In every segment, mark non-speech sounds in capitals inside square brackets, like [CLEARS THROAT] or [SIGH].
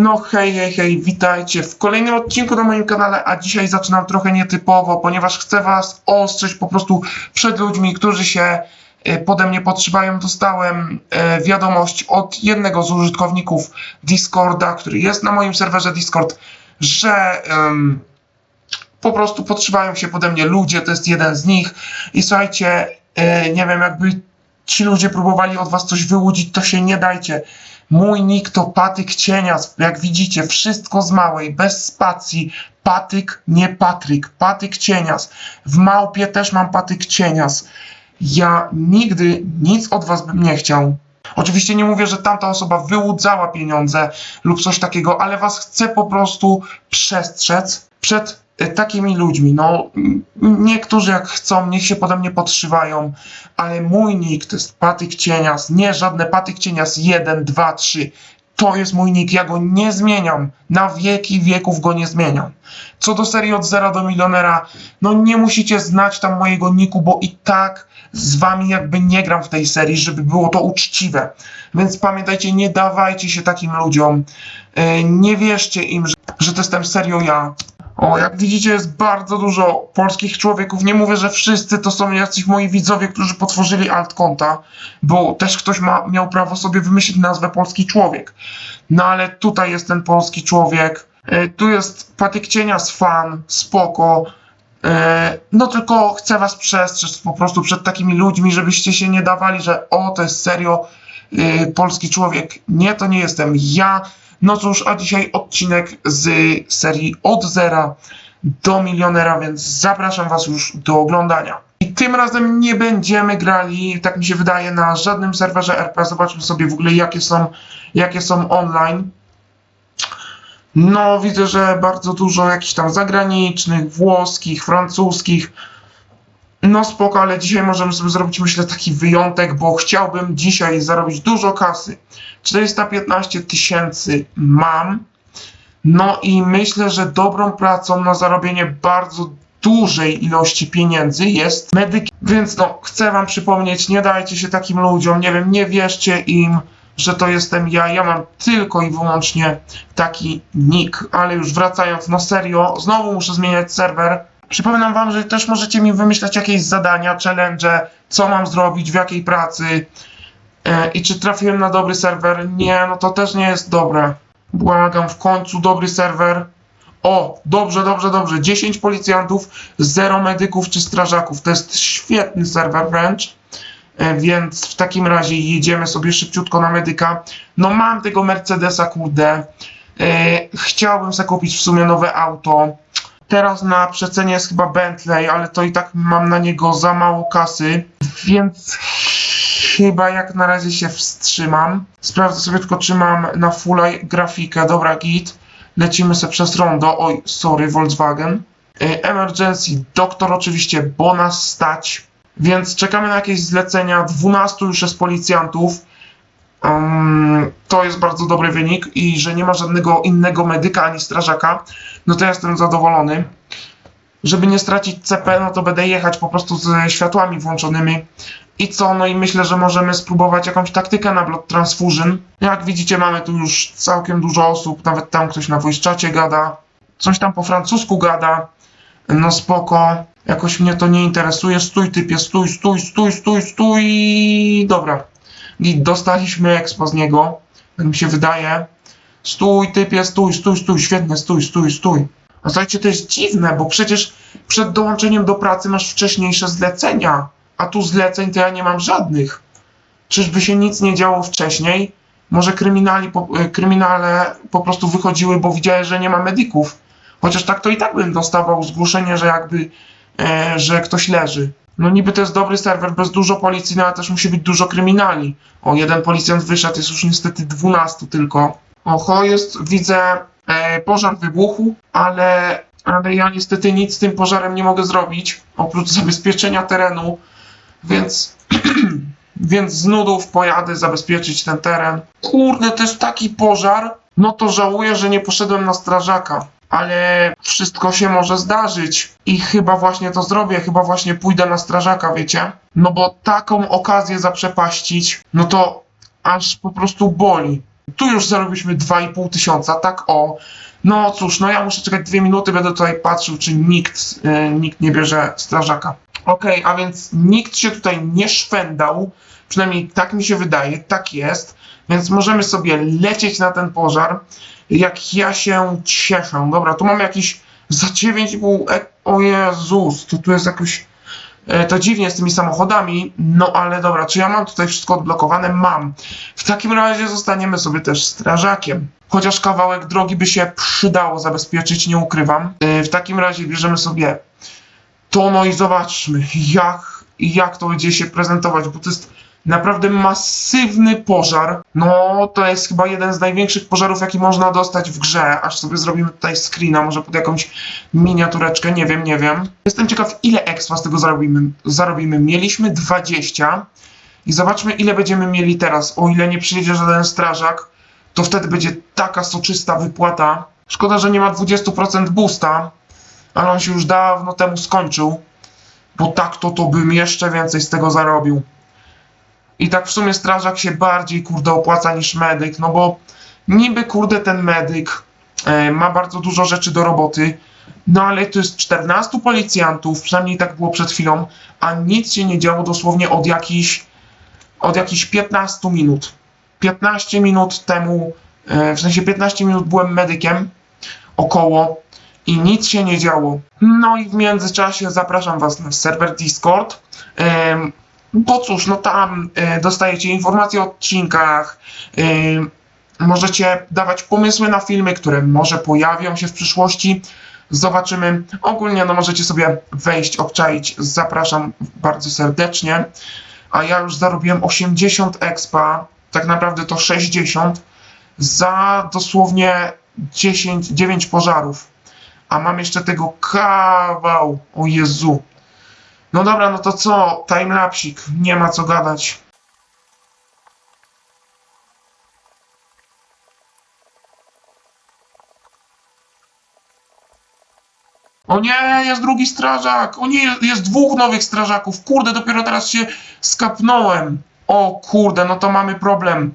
No hej, hej, hej, witajcie w kolejnym odcinku na moim kanale, a dzisiaj zaczynam trochę nietypowo, ponieważ chcę was ostrzec po prostu przed ludźmi, którzy się e, pode mnie podszywają. Dostałem e, wiadomość od jednego z użytkowników Discorda, który jest na moim serwerze Discord, że em, po prostu podszywają się pode mnie ludzie, to jest jeden z nich i słuchajcie, e, nie wiem, jakby ci ludzie próbowali od was coś wyłudzić, to się nie dajcie. Mój nick to Patyk Cienias. Jak widzicie, wszystko z małej, bez spacji. Patyk, nie Patryk. Patyk Cienias. W małpie też mam Patyk Cienias. Ja nigdy nic od was bym nie chciał. Oczywiście nie mówię, że tamta osoba wyłudzała pieniądze lub coś takiego, ale was chcę po prostu przestrzec przed takimi ludźmi. No, niektórzy jak chcą, niech się pode mnie podszywają, ale mój nick to jest Patyk Cienias, nie żadne Patyk Cienias 1, 2, 3. To jest mój nick, ja go nie zmieniam. Na wieki wieków go nie zmieniam. Co do serii od zera do milionera, no nie musicie znać tam mojego niku, bo i tak z wami jakby nie gram w tej serii, żeby było to uczciwe. Więc pamiętajcie, nie dawajcie się takim ludziom. E, Nie wierzcie im, że, że to jestem serio ja. O, jak widzicie, jest bardzo dużo polskich człowieków. Nie mówię, że wszyscy to są jacyś moi widzowie, którzy potworzyli alt konta, bo też ktoś ma, miał prawo sobie wymyślić nazwę polski człowiek. No ale tutaj jest ten polski człowiek. E, tu jest Patyk Cienias fan, spoko. E, no tylko chcę was przestrzec po prostu przed takimi ludźmi, żebyście się nie dawali, że o, to jest serio e, polski człowiek. Nie, to nie jestem ja. No cóż, a dzisiaj odcinek z serii od zera do milionera, więc zapraszam Was już do oglądania. I tym razem nie będziemy grali, tak mi się wydaje, na żadnym serwerze RP. Zobaczmy sobie w ogóle, jakie są, jakie są online. No, widzę, że bardzo dużo jakichś tam zagranicznych, włoskich, francuskich. No spoko, ale dzisiaj możemy sobie zrobić, myślę, taki wyjątek, bo chciałbym dzisiaj zarobić dużo kasy. 415 tysięcy mam. No i myślę, że dobrą pracą na zarobienie bardzo dużej ilości pieniędzy jest medyk. Więc no, chcę wam przypomnieć, nie dajcie się takim ludziom, nie wiem, nie wierzcie im, że to jestem ja. Ja mam tylko i wyłącznie taki nick. Ale już wracając na serio, znowu muszę zmieniać serwer. Przypominam wam, że też możecie mi wymyślać jakieś zadania, challenge, co mam zrobić, w jakiej pracy. E, I czy trafiłem na dobry serwer? Nie, no to też nie jest dobre. Błagam, w końcu dobry serwer. O, dobrze, dobrze, dobrze. 10 policjantów, 0 medyków czy strażaków. To jest świetny serwer wręcz. E, Więc w takim razie jedziemy sobie szybciutko na medyka. No mam tego Mercedesa, kurde. E, chciałbym sobie kupić w sumie nowe auto. Teraz na przecenie jest chyba Bentley, ale to i tak mam na niego za mało kasy. Więc chyba jak na razie się wstrzymam. Sprawdzę sobie tylko, czy mam na full grafikę. Dobra, git. Lecimy sobie przez rondo. Oj, sorry, Volkswagen. Y, Emergency, doktor oczywiście, bo nas stać. Więc czekamy na jakieś zlecenia. 12 już jest policjantów. Um, to jest bardzo dobry wynik i że nie ma żadnego innego medyka ani strażaka, no to ja jestem zadowolony. Żeby nie stracić CP, no to będę jechać po prostu ze światłami włączonymi. I co? No i myślę, że możemy spróbować jakąś taktykę na Blood Transfusion. Jak widzicie, mamy tu już całkiem dużo osób, nawet tam ktoś na voice gada. Coś tam po francusku gada. No spoko. Jakoś mnie to nie interesuje. Stój typie, stój, stój, stój, stój, stój. Dobra. Git, dostaliśmy expo z niego. Tak mi się wydaje. Stój typie, stój, stój, stój. Świetnie, stój, stój, stój. A słuchajcie, to jest dziwne, bo przecież przed dołączeniem do pracy masz wcześniejsze zlecenia, a tu zleceń to ja nie mam żadnych. Czyżby się nic nie działo wcześniej? Może kryminali, po, e, kryminale po prostu wychodziły, bo widziały, że nie ma medyków. Chociaż tak to i tak bym dostawał zgłoszenie, że jakby, e, że ktoś leży. No niby to jest dobry serwer, bez dużo policji, no ale też musi być dużo kryminali. O, jeden policjant wyszedł, jest już niestety 12 tylko. Oho, jest, widzę, e, pożar wybuchł, ale, ale ja niestety nic z tym pożarem nie mogę zrobić, oprócz zabezpieczenia terenu, więc, [CLEARS THROAT] więc z nudów pojadę zabezpieczyć ten teren. Kurde, to jest taki pożar, no to żałuję, że nie poszedłem na strażaka. Ale wszystko się może zdarzyć i chyba właśnie to zrobię, chyba właśnie pójdę na strażaka, wiecie? No bo taką okazję zaprzepaścić, no to aż po prostu boli. Tu już zarobiliśmy 2,5 tysiąca, tak o. No cóż, no ja muszę czekać dwie minuty, będę tutaj patrzył, czy nikt, e, nikt nie bierze strażaka. Okej, a więc nikt się tutaj nie szwendał, przynajmniej tak mi się wydaje, tak jest, więc możemy sobie lecieć na ten pożar, jak ja się cieszę. Dobra, tu mamy jakiś za 9,5, e, o Jezus, to tu jest jakoś, e, to dziwnie z tymi samochodami, no ale dobra, czy ja mam tutaj wszystko odblokowane? Mam. W takim razie zostaniemy sobie też strażakiem. Chociaż kawałek drogi by się przydało zabezpieczyć, nie ukrywam. E, W takim razie bierzemy sobie to, no i zobaczmy, jak, jak to będzie się prezentować, bo to jest naprawdę masywny pożar. No, to jest chyba jeden z największych pożarów, jaki można dostać w grze. Aż sobie zrobimy tutaj screena, może pod jakąś miniatureczkę, nie wiem, nie wiem. Jestem ciekaw, ile expa z tego zarobimy. zarobimy. Mieliśmy 20 i zobaczmy, ile będziemy mieli teraz. O ile nie przyjedzie żaden strażak, to wtedy będzie taka soczysta wypłata. Szkoda, że nie ma 20% boosta, ale on się już dawno temu skończył, bo tak to to bym jeszcze więcej z tego zarobił. I tak w sumie strażak się bardziej, kurde, opłaca niż medyk, no bo niby, kurde, ten medyk e, ma bardzo dużo rzeczy do roboty, no ale to jest 14 policjantów, przynajmniej tak było przed chwilą, a nic się nie działo dosłownie od jakichś, od jakichś 15 minut. 15 minut temu, e, w sensie 15 minut byłem medykiem, około, i nic się nie działo. No i w międzyczasie zapraszam Was na serwer Discord. Em, bo cóż, no tam e, dostajecie informacje o odcinkach, em, możecie dawać pomysły na filmy, które może pojawią się w przyszłości. Zobaczymy. Ogólnie no możecie sobie wejść, obczaić. Zapraszam bardzo serdecznie. A ja już zarobiłem 80 expa, tak naprawdę to 60 za dosłownie 10, 9 pożarów. A mam jeszcze tego kawał. O Jezu. No dobra, no to co? Timelapsik. Nie ma co gadać. O nie, jest drugi strażak! O nie, jest dwóch nowych strażaków! Kurde, dopiero teraz się skapnąłem! O kurde, no to mamy problem.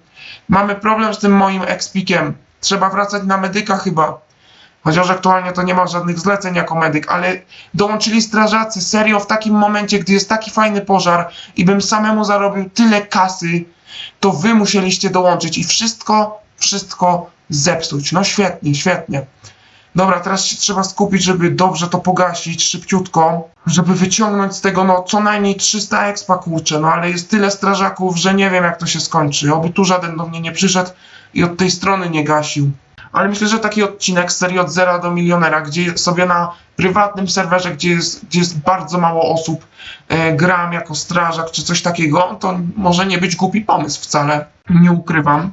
Mamy problem z tym moim expikiem. Trzeba wracać na medyka chyba. Chociaż aktualnie to nie ma żadnych zleceń jako medyk, ale dołączyli strażacy. Serio, w takim momencie, gdy jest taki fajny pożar i bym samemu zarobił tyle kasy, to wy musieliście dołączyć i wszystko, wszystko zepsuć. No świetnie, świetnie. Dobra, teraz się trzeba skupić, żeby dobrze to pogasić, szybciutko, żeby wyciągnąć z tego, no, co najmniej 300 expa, kurczę, no, ale jest tyle strażaków, że nie wiem, jak to się skończy. Oby tu żaden do mnie nie przyszedł i od tej strony nie gasił. Ale myślę, że taki odcinek z serii od zera do milionera, gdzie sobie na prywatnym serwerze, gdzie jest, gdzie jest bardzo mało osób, e, gram jako strażak czy coś takiego, to może nie być głupi pomysł wcale. Nie ukrywam.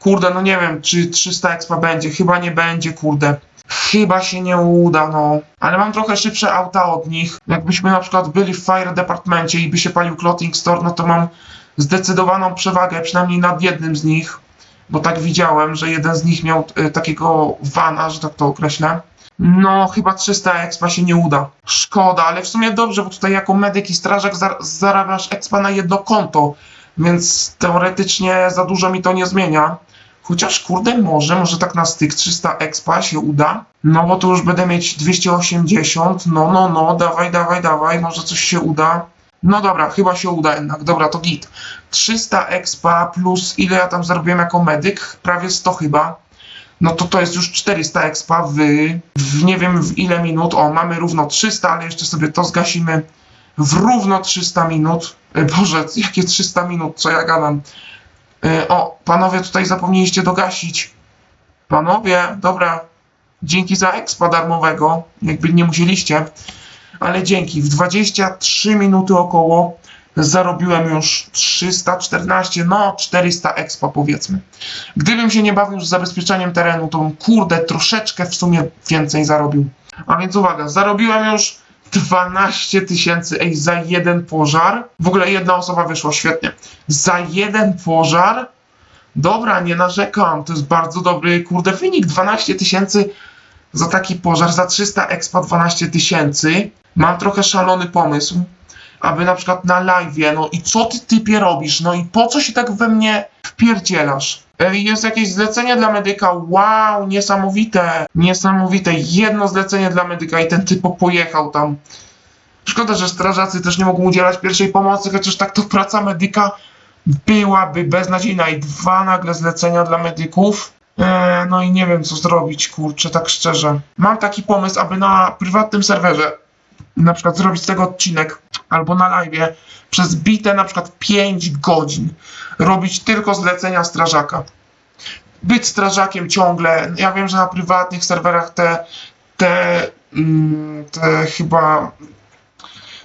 Kurde, no nie wiem, czy 300 expa będzie. Chyba nie będzie, kurde. Chyba się nie uda, no. Ale mam trochę szybsze auta od nich. Jakbyśmy na przykład byli w Fire Departmencie i by się palił Clothing Store, no to mam zdecydowaną przewagę, przynajmniej nad jednym z nich. Bo tak widziałem, że jeden z nich miał e, takiego vana, że tak to określę. No, chyba 300 expa się nie uda. Szkoda, ale w sumie dobrze, bo tutaj jako medyk i strażak zar zarabiasz expa na jedno konto, więc teoretycznie za dużo mi to nie zmienia. Chociaż kurde, może, może tak na styk 300 expa się uda. No bo tu już będę mieć 280. No, no, no, dawaj, dawaj, dawaj, może coś się uda. No dobra, chyba się uda jednak. Dobra, to git. 300 expa plus ile ja tam zarobiłem jako medyk? Prawie 100 chyba. No to to jest już 400 expa w, w nie wiem w ile minut. O, mamy równo 300, ale jeszcze sobie to zgasimy w równo 300 minut. E, Boże, jakie 300 minut, co ja gadam. E, O, panowie tutaj zapomnieliście dogasić. Panowie, dobra. Dzięki za expa darmowego. Jakby nie musieliście. Ale dzięki. W 23 minuty około zarobiłem już 314, no 400 expa powiedzmy. Gdybym się nie bawił z zabezpieczeniem terenu, to kurde troszeczkę w sumie więcej zarobił. A więc uwaga, zarobiłem już 12 tysięcy, ej, za jeden pożar. W ogóle jedna osoba wyszła, świetnie. Za jeden pożar? Dobra, nie narzekam, to jest bardzo dobry, kurde, wynik. 12 tysięcy za taki pożar, za 300 expa 12 tysięcy. Mam trochę szalony pomysł, aby na przykład na live, no i co ty typie robisz, no i po co się tak we mnie wpierdzielasz? Ej, Jest jakieś zlecenie dla medyka. Wow, niesamowite. Niesamowite. Jedno zlecenie dla medyka i ten typo pojechał tam. Szkoda, że strażacy też nie mogą udzielać pierwszej pomocy, chociaż tak to praca medyka byłaby beznadziejna. I dwa nagle zlecenia dla medyków. Eee, no i nie wiem co zrobić, kurczę, tak szczerze. Mam taki pomysł, aby na prywatnym serwerze na przykład zrobić z tego odcinek albo na live przez bite na przykład 5 godzin robić tylko zlecenia strażaka. Być strażakiem ciągle. Ja wiem, że na prywatnych serwerach te, te, mm, te chyba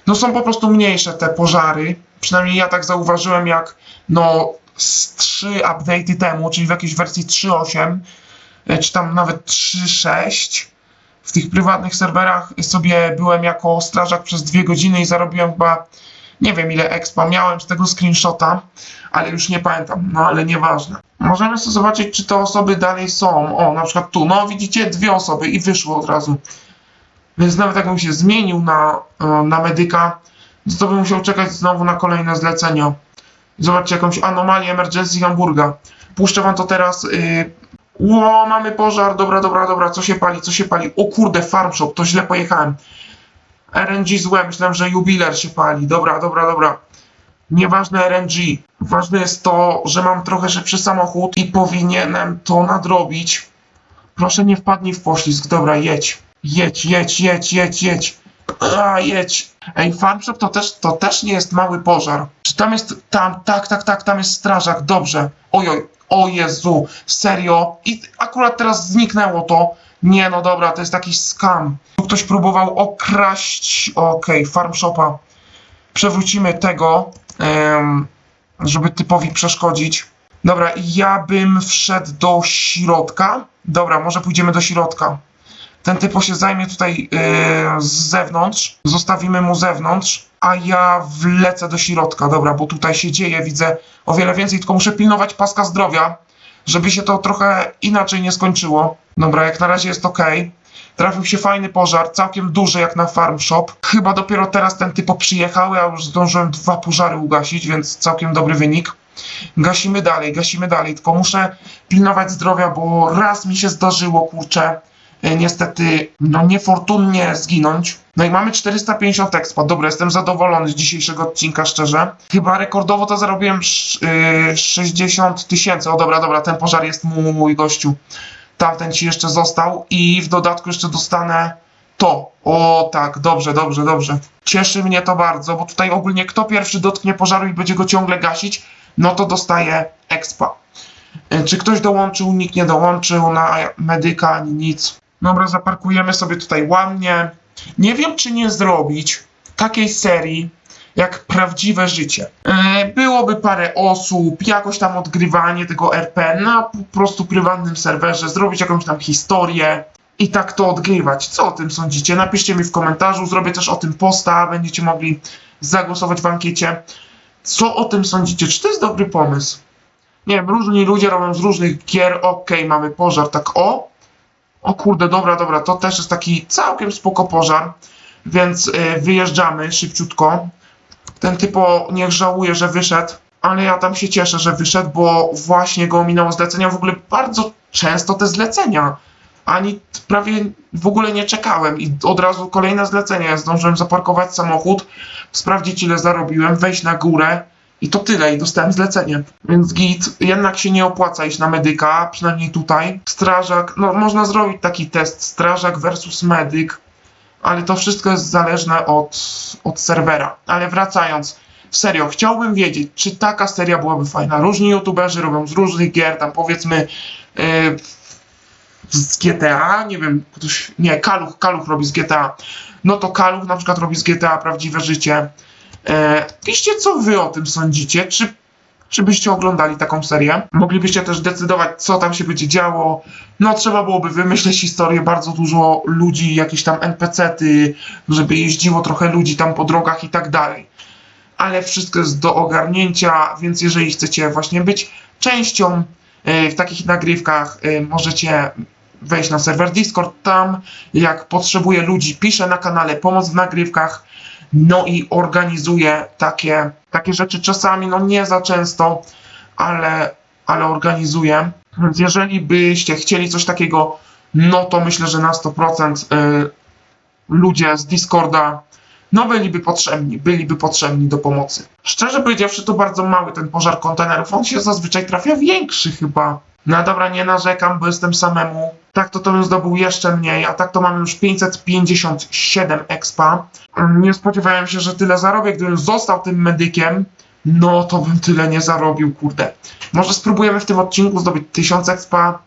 no są po prostu mniejsze te pożary. Przynajmniej ja tak zauważyłem, jak no z 3 update'y temu, czyli w jakiejś wersji 3.8, e, czy tam nawet 3.6, w tych prywatnych serwerach sobie byłem jako strażak przez dwie godziny i zarobiłem chyba nie wiem ile expa. Miałem z tego screenshota, ale już nie pamiętam. No ale nieważne. Możemy sobie zobaczyć, czy te osoby dalej są. O, na przykład tu. No widzicie, dwie osoby i wyszło od razu. Więc nawet jakbym się zmienił na, e, na medyka, to, bym musiał czekać znowu na kolejne zlecenia. Zobaczcie jakąś anomalię emergency Hamburga. Puszczę wam to teraz. Yy... Ło, mamy pożar. Dobra, dobra, dobra. Co się pali, co się pali? O kurde, farm shop, to źle pojechałem. RNG złe, myślałem, że jubiler się pali. Dobra, dobra, dobra. Nieważne RNG. Ważne jest to, że mam trochę szybszy samochód i powinienem to nadrobić. Proszę nie wpadnij w poślizg. Dobra, jedź. Jedź, jedź, jedź, jedź, jedź. A, jedź. Ej, farm shop to też, to też nie jest mały pożar. Czy tam jest, tam, tak, tak, tak, tam jest strażak. Dobrze. Ojoj, o Jezu, serio? I akurat teraz zniknęło to. Nie, no dobra, to jest jakiś scam. Tu Ktoś próbował okraść, okej, farm shopa. Przewrócimy tego, em, żeby typowi przeszkodzić. Dobra, ja bym wszedł do środka. Dobra, może pójdziemy do środka. Ten typo się zajmie tutaj e, z zewnątrz. Zostawimy mu zewnątrz, a ja wlecę do środka. Dobra, bo tutaj się dzieje, widzę o wiele więcej, tylko muszę pilnować paska zdrowia, żeby się to trochę inaczej nie skończyło. Dobra, jak na razie jest ok. Trafił się fajny pożar, całkiem duży jak na farm shop. Chyba dopiero teraz ten typo przyjechał, ja już zdążyłem dwa pożary ugasić, więc całkiem dobry wynik. Gasimy dalej, gasimy dalej, tylko muszę pilnować zdrowia, bo raz mi się zdarzyło, kurczę, niestety, no niefortunnie zginąć. No i mamy 450 expa. Dobra, jestem zadowolony z dzisiejszego odcinka, szczerze. Chyba rekordowo to zarobiłem sz- yy, 60 tysięcy. O dobra, dobra, ten pożar jest mój gościu. Tamten ci jeszcze został i w dodatku jeszcze dostanę to. O tak, dobrze, dobrze, dobrze. Cieszy mnie to bardzo, bo tutaj ogólnie kto pierwszy dotknie pożaru i będzie go ciągle gasić, no to dostaje expa. Y, Czy ktoś dołączył? Nikt nie dołączył na medyka nic. Dobra, zaparkujemy sobie tutaj ładnie. Nie wiem, czy nie zrobić takiej serii jak prawdziwe życie. E, byłoby parę osób, jakoś tam odgrywanie tego RP na po prostu prywatnym serwerze, zrobić jakąś tam historię i tak to odgrywać. Co o tym sądzicie? Napiszcie mi w komentarzu, zrobię też o tym posta, będziecie mogli zagłosować w ankiecie. Co o tym sądzicie? Czy to jest dobry pomysł? Nie wiem, różni ludzie robią z różnych gier, okej, mamy pożar, tak o. O kurde, dobra, dobra, to też jest taki całkiem spoko pożar, więc y, wyjeżdżamy szybciutko. Ten typo niech żałuje, że wyszedł, ale ja tam się cieszę, że wyszedł, bo właśnie go ominęło zlecenia. W ogóle bardzo często te zlecenia. Ani prawie w ogóle nie czekałem i od razu kolejne zlecenie. Zdążyłem zaparkować samochód, sprawdzić ile zarobiłem, wejść na górę i to tyle i dostałem zlecenie. Więc git, jednak się nie opłaca iść na medyka, przynajmniej tutaj. Strażak, no można zrobić taki test, strażak versus medyk ale to wszystko jest zależne od, od serwera. Ale wracając, serio, chciałbym wiedzieć, czy taka seria byłaby fajna. Różni youtuberzy robią z różnych gier, tam powiedzmy yy, z GTA, nie wiem, ktoś, nie, Kaluch, Kaluch robi z GTA. No to Kaluch na przykład robi z GTA Prawdziwe Życie. E, piszcie, co wy o tym sądzicie, czy czy byście oglądali taką serię. Moglibyście też decydować, co tam się będzie działo. No, trzeba byłoby wymyśleć historię, bardzo dużo ludzi, jakieś tam NPC-ty, żeby jeździło trochę ludzi tam po drogach i tak dalej. Ale wszystko jest do ogarnięcia, więc jeżeli chcecie właśnie być częścią e, w takich nagrywkach, e, możecie wejść na serwer Discord. Tam, jak potrzebuję ludzi, piszę na kanale pomoc w nagrywkach. No i organizuję takie, takie rzeczy czasami, no nie za często, ale ale organizuję. Więc jeżeli byście chcieli coś takiego, no to myślę, że na 100% y, ludzie z Discorda no byliby potrzebni, byliby potrzebni do pomocy. Szczerze powiedziawszy, to bardzo mały ten pożar kontenerów. On się zazwyczaj trafia większy chyba. No dobra, nie narzekam, bo jestem samemu. Tak to to zdobył jeszcze mniej, a tak to mam już 557 expa. Mm, Nie spodziewałem się, że tyle zarobię. Gdybym został tym medykiem, no to bym tyle nie zarobił, kurde. Może spróbujemy w tym odcinku zdobyć 1000 expa,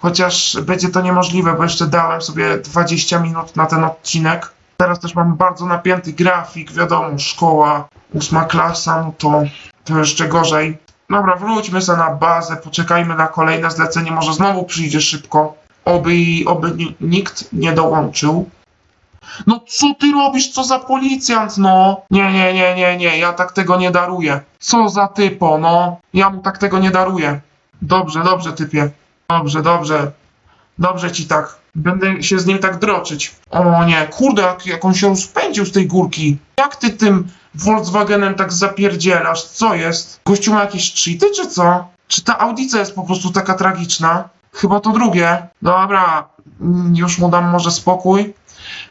chociaż będzie to niemożliwe, bo jeszcze dałem sobie 20 minut na ten odcinek. Teraz też mam bardzo napięty grafik, wiadomo, szkoła, ósma klasa, no to, to jeszcze gorzej. Dobra, wróćmy sobie na bazę, poczekajmy na kolejne zlecenie, może znowu przyjdzie szybko. Oby, oby ni- nikt nie dołączył. No co ty robisz, co za policjant, no? Nie, nie, nie, nie, nie, ja tak tego nie daruję. Co za typo, no? Ja mu tak tego nie daruję. Dobrze, dobrze, typie. Dobrze, dobrze. Dobrze ci tak. Będę się z nim tak droczyć. O nie, kurde, jak, jak on się rozpędził z tej górki. Jak ty tym Volkswagenem tak zapierdzielasz? Co jest? Gościu ma jakieś cheaty, czy co? Czy ta audica jest po prostu taka tragiczna? Chyba to drugie. Dobra, mm, już mu dam może spokój,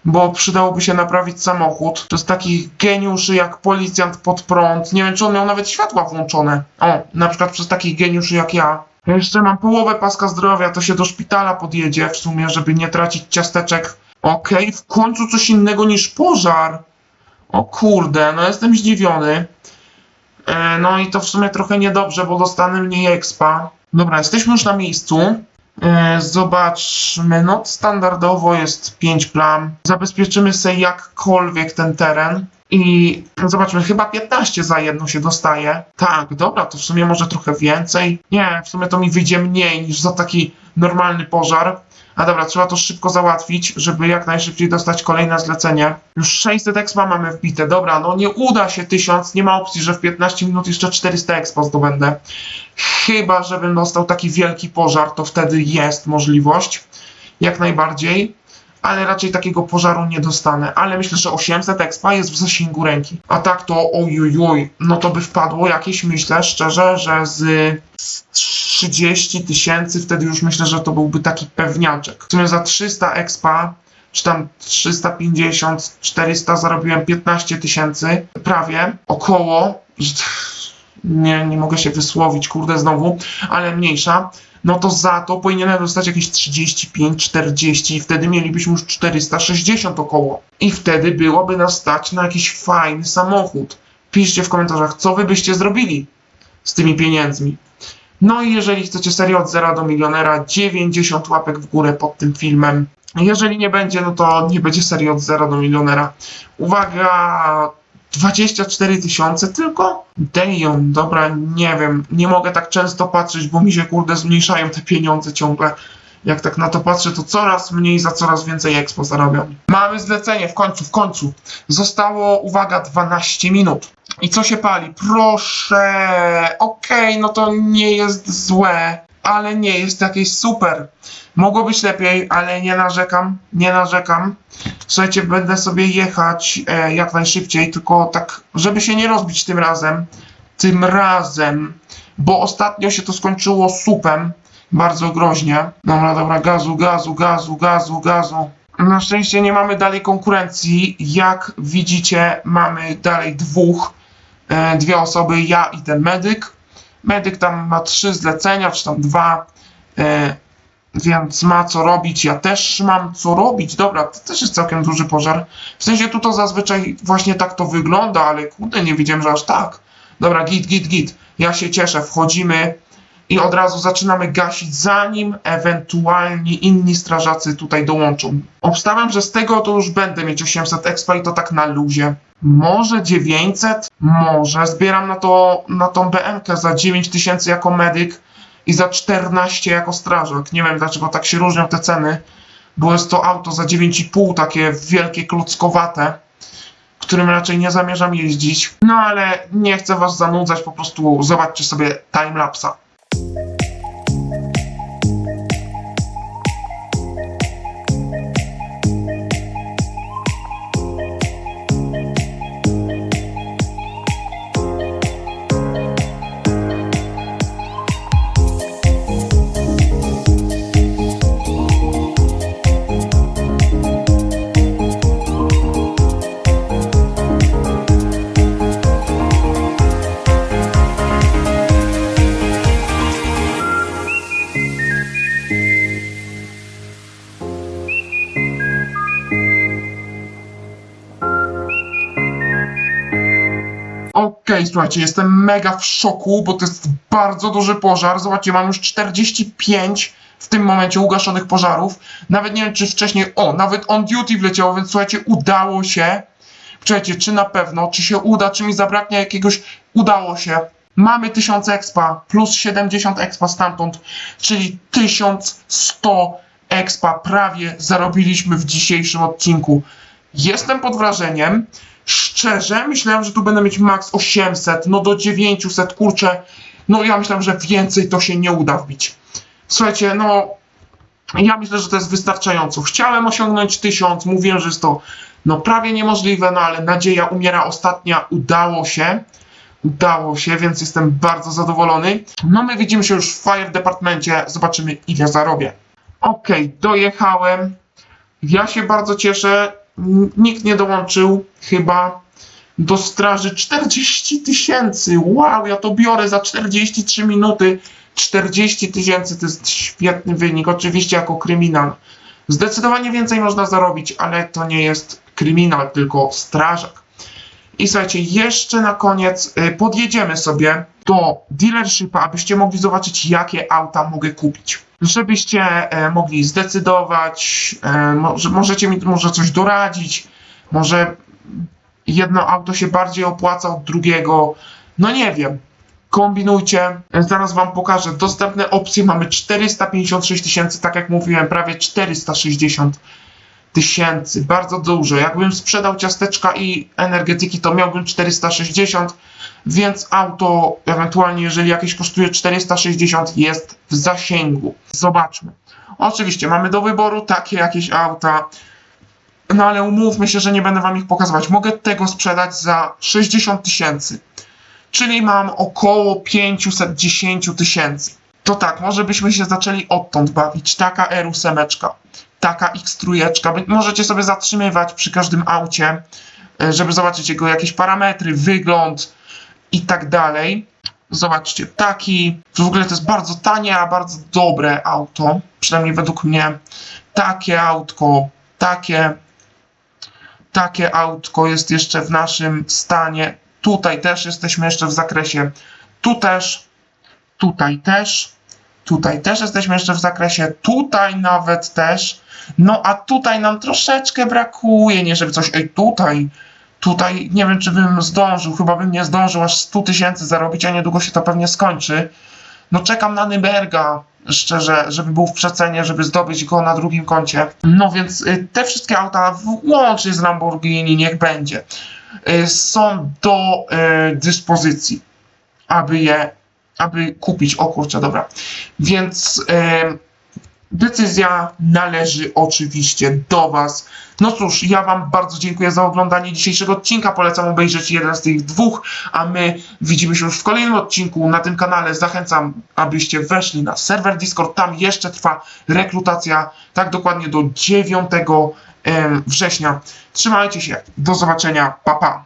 bo przydałoby się naprawić samochód. To jest takich geniuszy jak policjant pod prąd. Nie wiem, czy on miał nawet światła włączone. O, na przykład przez takich geniuszy jak ja. Ja jeszcze mam połowę paska zdrowia, to się do szpitala podjedzie w sumie, żeby nie tracić ciasteczek. Okej, w końcu coś innego niż pożar. O kurde, no jestem zdziwiony. E, no i to w sumie trochę niedobrze, bo dostanę mniej expa. Dobra, jesteśmy już na miejscu. E, zobaczmy, no standardowo jest 5 plam. Zabezpieczymy sobie jakkolwiek ten teren. I zobaczmy, chyba 15 za jedno się dostaje. Tak, dobra, to w sumie może trochę więcej. Nie, w sumie to mi wyjdzie mniej niż za taki normalny pożar. A dobra, trzeba to szybko załatwić, żeby jak najszybciej dostać kolejne zlecenie. Już 600 expa mamy wbite. Dobra, no nie uda się 1000. Nie ma opcji, że w 15 minut jeszcze 400 expa zdobędę. Chyba, żebym dostał taki wielki pożar, to wtedy jest możliwość. Jak najbardziej. Ale raczej takiego pożaru nie dostanę. Ale myślę, że 800 expa jest w zasięgu ręki. A tak to ojujuj, no to by wpadło jakieś, myślę szczerze, że z 30 tysięcy, wtedy już myślę, że to byłby taki pewniaczek. W sumie za 300 expa, czy tam 350, 400 zarobiłem 15 tysięcy, prawie, około, nie, nie mogę się wysłowić, kurde, znowu, ale mniejsza, no to za to powinienem dostać jakieś 35, 40 i wtedy mielibyśmy już 460 około. I wtedy byłoby nas stać na jakiś fajny samochód. Piszcie w komentarzach, co wy byście zrobili z tymi pieniędzmi. No i jeżeli chcecie serię od 0 do milionera, 90 łapek w górę pod tym filmem. Jeżeli nie będzie, no to nie będzie serii od 0 do milionera. Uwaga, 24 tysiące tylko? Damn, dobra, nie wiem, nie mogę tak często patrzeć, bo mi się kurde zmniejszają te pieniądze ciągle. Jak tak na to patrzę, to coraz mniej za coraz więcej expo zarabiam. Mamy zlecenie, w końcu, w końcu. Zostało, uwaga, 12 minut. I co się pali? Proszę! Okej, no to nie jest złe, ale nie jest jakieś super. Mogło być lepiej, ale nie narzekam, nie narzekam. Słuchajcie, będę sobie jechać e, jak najszybciej, tylko tak, żeby się nie rozbić tym razem. Tym razem, bo ostatnio się to skończyło supem, bardzo groźnie. Dobra, dobra, gazu, gazu, gazu, gazu, gazu. Na szczęście nie mamy dalej konkurencji. Jak widzicie, mamy dalej dwóch, dwie osoby, ja i ten medyk. Medyk tam ma trzy zlecenia, czy tam dwa, e, więc ma co robić. Ja też mam co robić. Dobra, to też jest całkiem duży pożar. W sensie tu to zazwyczaj właśnie tak to wygląda, ale kurde, nie wiedziałem, że aż tak. Dobra, git, git, git. Ja się cieszę, wchodzimy i od razu zaczynamy gasić, zanim ewentualnie inni strażacy tutaj dołączą. Obstawiam, że z tego to już będę mieć 800 expa i to tak na luzie. Może 900? Może. Zbieram na, to, na tą BMK za 9000 jako medyk i za 14 jako strażak. Nie wiem dlaczego tak się różnią te ceny, bo jest to auto za 9,5 takie wielkie, klockowate którym raczej nie zamierzam jeździć. No ale nie chcę was zanudzać, po prostu zobaczcie sobie timelapsa. Słuchajcie, jestem mega w szoku, bo to jest bardzo duży pożar. Zobaczcie, mam już 45 w tym momencie ugaszonych pożarów. Nawet nie wiem, czy wcześniej. O, nawet on duty wleciało, więc słuchajcie, udało się. Czekajcie, czy na pewno, czy się uda, czy mi zabraknie jakiegoś. Udało się. Mamy 1000 expa plus 70 expa stamtąd, czyli 1100 expa prawie zarobiliśmy w dzisiejszym odcinku. Jestem pod wrażeniem. Szczerze, myślałem, że tu będę mieć max 800, no do 900, kurczę. No ja myślałem, że więcej to się nie uda wbić. Słuchajcie, no ja myślę, że to jest wystarczająco. Chciałem osiągnąć 1000, mówiłem, że jest to no prawie niemożliwe, no ale nadzieja umiera ostatnia, udało się. Udało się, więc jestem bardzo zadowolony. No my widzimy się już w Fire Departmencie, zobaczymy ile zarobię. Okej, dojechałem. Ja się bardzo cieszę. Nikt nie dołączył chyba do straży 40 tysięcy. Wow, ja to biorę za 43 minuty. 40 tysięcy to jest świetny wynik. Oczywiście jako kryminal. Zdecydowanie więcej można zarobić, ale to nie jest kryminal, tylko strażak. I słuchajcie, jeszcze na koniec y, podjedziemy sobie do dealershipa, abyście mogli zobaczyć, jakie auta mogę kupić. Żebyście e, mogli zdecydować, e, może, możecie mi może coś doradzić, może jedno auto się bardziej opłaca od drugiego, no nie wiem. Kombinujcie, zaraz wam pokażę. Dostępne opcje mamy 456 tysięcy, tak jak mówiłem, prawie 460 tysięcy, bardzo dużo. Jakbym sprzedał ciasteczka i energetyki, to miałbym 460, więc auto, ewentualnie jeżeli jakieś kosztuje 460, jest w zasięgu. Zobaczmy. Oczywiście mamy do wyboru takie jakieś auta, no ale umówmy się, że nie będę wam ich pokazywać. Mogę tego sprzedać za 60 tysięcy, czyli mam około 510 tysięcy. To tak, może byśmy się zaczęli odtąd bawić. Taka R8, taka X3. Wy- Możecie sobie zatrzymywać przy każdym aucie, e, żeby zobaczyć jego jakieś parametry, wygląd i tak dalej. Zobaczcie, taki. W ogóle to jest bardzo tanie, a bardzo dobre auto. Przynajmniej według mnie. Takie autko, takie. Takie autko jest jeszcze w naszym stanie. Tutaj też jesteśmy jeszcze w zakresie. Tu też. Tutaj też. Tutaj też jesteśmy jeszcze w zakresie. Tutaj nawet też. No a tutaj nam troszeczkę brakuje. Nie żeby coś. Ej, tutaj. Tutaj nie wiem, czy bym zdążył. Chyba bym nie zdążył aż 100 tysięcy zarobić, a niedługo się to pewnie skończy. No czekam na Nyberga, szczerze, żeby był w przecenie, żeby zdobyć go na drugim koncie. No więc y, te wszystkie auta, włącznie z Lamborghini, niech będzie, y, są do y, dyspozycji, aby je, aby kupić. O kurczę, dobra. Więc decyzja należy oczywiście do Was. No cóż, ja Wam bardzo dziękuję za oglądanie dzisiejszego odcinka. Polecam obejrzeć jeden z tych dwóch, a my widzimy się już w kolejnym odcinku na tym kanale. Zachęcam, abyście weszli na serwer Discord. Tam jeszcze trwa rekrutacja, tak dokładnie do 9 em, września. Trzymajcie się. Do zobaczenia. Pa, pa.